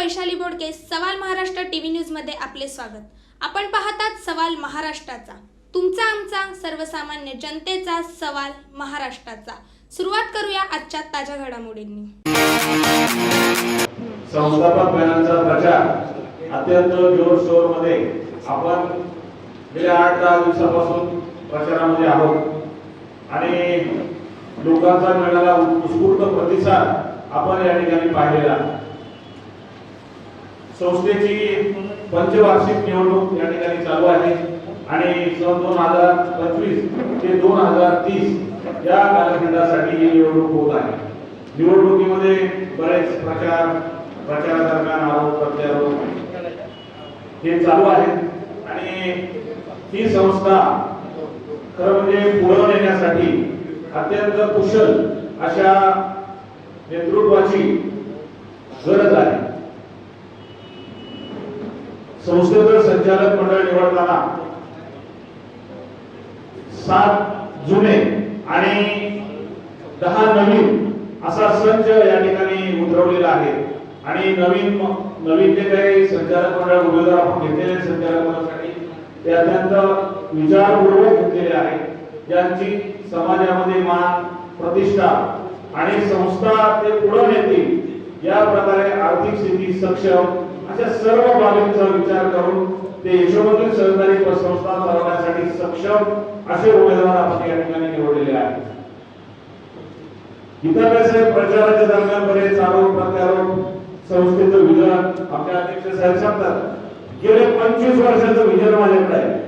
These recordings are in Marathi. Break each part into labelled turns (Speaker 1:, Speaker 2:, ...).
Speaker 1: वैशाली बोडके सवाल महाराष्ट्र टीव्ही न्यूजमध्ये आपले स्वागत. आपण पाहतात सवाल महाराष्ट्राचा. तुमचा आमचा सर्वसामान्य जनतेचा सवाल महाराष्ट्राचा. सुरुवात करूया आजच्या ताज्या घडामोडींनी.
Speaker 2: संस्थापक महिलांचा प्रचार अत्यंत जोरशोरमध्ये आपण गेल्या आठ दहा दिवसापासून प्रचारामध्ये आहोत. आणि लोकांचा मिळालेला उत्स्फूर्त प्रतिसाद आपण या ठिकाणी पाहिलेला संस्थेची पंचवार्षिक निवडणूक या ठिकाणी चालू आहे. आणि सन दोन हजार पंचवीस ते दोन हजार तीस या कालखंडासाठी ही निवडणूक होत आहे. निवडणुकीमध्ये बरेच प्रचार प्रचारादरम्यान आरोप प्रत्यारोप हे चालू आहेत. आणि ही संस्था खरं म्हणजे पुढे नेण्यासाठी अत्यंत कुशल अशा नेतृत्वाची गरज आहे संस्थेचं संचालक मंडळ निवडताना सात जुने आणि दहा नवीन असा संच या ठिकाणी उतरवलेला आहे. आणि नवीन नवीन जे काही संचालक मंडळ उमेदवार आपण घेतलेले संचालक मंडळासाठी ते अत्यंत विचारपूर्वक घेतलेले आहे. ज्यांची समाजामध्ये मान प्रतिष्ठा आणि संस्था ते पुढे नेतील या प्रकारे आर्थिक स्थिती सक्षम अशा सर्व बाबींचा विचार करून ते यशोमती सहकारी संस्था चालवण्यासाठी सक्षम असे उमेदवार आपण या ठिकाणी निवडलेले आहेत. इतर प्रचाराच्या दरम्यान बरेच आरोप प्रत्यारोप संस्थेचं विजन आपल्या अध्यक्ष साहेब सांगतात. गेले पंचवीस वर्षाचं विजन माझ्याकडे आहे.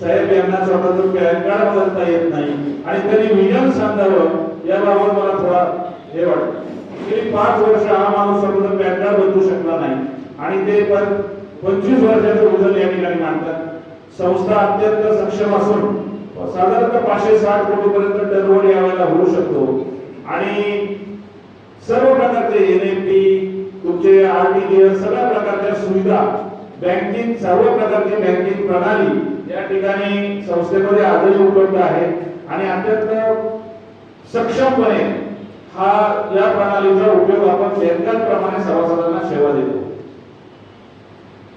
Speaker 2: साहेब यांना स्वतःचं पॅन कार्ड बदलता येत नाही आणि त्यांनी विजन सांगावं याबाबत मला थोडा हे वाटतं. गेली पाच वर्ष हा माणूस स्वतःचं पॅन कार्ड बदलू शकला नाही. आणि ते पण पंचवीस वर्षाचे उदल या ठिकाणी मानतात. संस्था अत्यंत सक्षम असून साधारणतः पाचशे साठ कोटीपर्यंत टर्नओव्हर यावेळेला होऊ शकतो. आणि सर्व प्रकारचे एन एफ टी तुमचे आर टी जी एस सगळ्या प्रकारच्या सुविधा बँकिंग सर्व प्रकारची बँकिंग प्रणाली या ठिकाणी संस्थेमध्ये आजही उपलब्ध आहे. आणि अत्यंत सक्षमपणे हा या प्रणालीचा उपयोग आपण बँकांप्रमाणे सभासदांना सेवा देतो.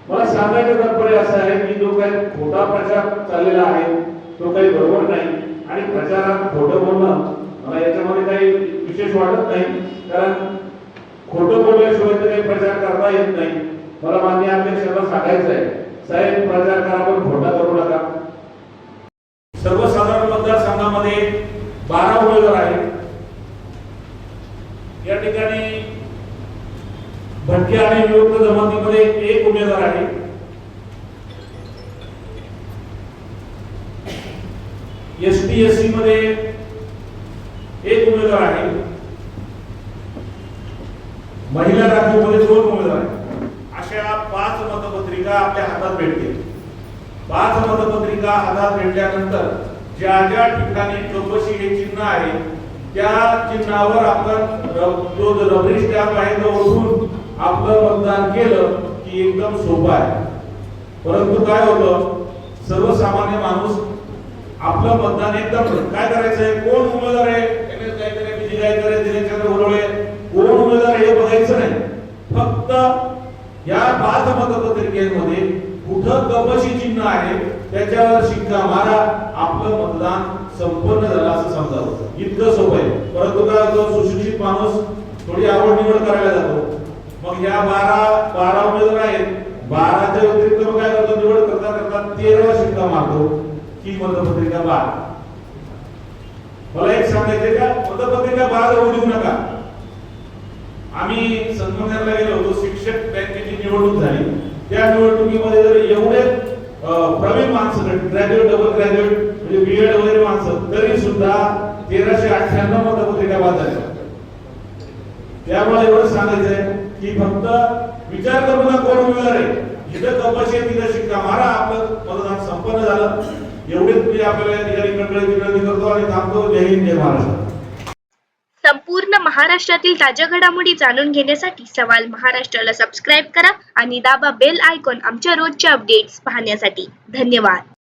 Speaker 2: मला सांगायचं तात्पर्य असं आहे की जो काही खोटा प्रचार चाललेला आहे तो काही बरोबर नाही. आणि प्रचारात खोटं बोलणं मला याच्यामध्ये काही विशेष वाटत नाही. कारण खोटं बोलल्याशिवाय तर काही प्रचार करता येत नाही. मला मान्य अध्यक्षांना सांगायचं आहे. साहेब प्रचार करा पण खोटा करू नका. सर्वसाधारण मतदारसंघामध्ये बारा उमेदवार आहेत. या ठिकाणी भटके आणि विमुक्त जमातीमध्ये एक उमेदवार आहे. एस टी एस सी मध्ये एक उमेदवार आहे. महिला राखीवमध्ये दोन उमेदवार अशा पाच मतपत्रिका आपल्या हातात भेटतील. पाच मतपत्रिका हातात भेटल्यानंतर ज्या ज्या ठिकाणी चौकशी हे चिन्ह आहे त्या चिन्हावर आपण जो रबरी स्टॅम्प आहे तो ओढून आपलं मतदान केलं की एकदम सोपं आहे. परंतु काय होतं सर्वसामान्य माणूस आपलं मतदान एकदम काय करायचंय? कोण उमेदवार आहे? विजय दिनेशचंद्र कोण उमेदवार हे बघायचं नाही. फक्त या पाच मतपत्रिकेमध्ये कुठं कपशी चिन्ह आहे त्याच्यावर शिक्का मारा. आपलं मतदान संपन्न झालं असं समजावं. इतकं सोपं आहे. परंतु काय होतं सुशिक्षित माणूस थोडी आवड निवड करायला जातो. मग या बारा बारा उमेदवार आहेत. बाराच्या व्यतिरिक्त मग काय करतो? निवड करता करता तेरा शिक्का मारतो. ही मतपत्रिका बाद मला एक सांगायचंय का? मतपत्रिका बाद होऊ नका. आम्ही संगमनेरला गेलो होतो. शिक्षक बँकेची निवडणूक झाली. त्या निवडणुकीमध्ये जर एवढे प्रवीण माणसं ग्रॅज्युएट डबल ग्रॅज्युएट म्हणजे बीएड वगैरे माणसं तरी सुद्धा तेराशे अठ्ठ्याण्णव मतपत्रिका बाद झाल्या. त्यामुळे एवढं सांगायचंय. की फक्त विचार करू ना कोण उमेदवार आहे? इथं कपशी तिथं शिक्का मारा आपलं मतदान संपन्न झालं. एवढेच मी आपल्याला या ठिकाणी विनंती करतो आणि थांबतो. जय हिंद जय महाराष्ट्र.
Speaker 3: संपूर्ण महाराष्ट्रातील ताज्या घडामोडी जाणून घेण्यासाठी सवाल महाराष्ट्राला सबस्क्राईब करा आणि दाबा बेल आयकॉन आमच्या रोजच्या अपडेट्स पाहण्यासाठी. धन्यवाद.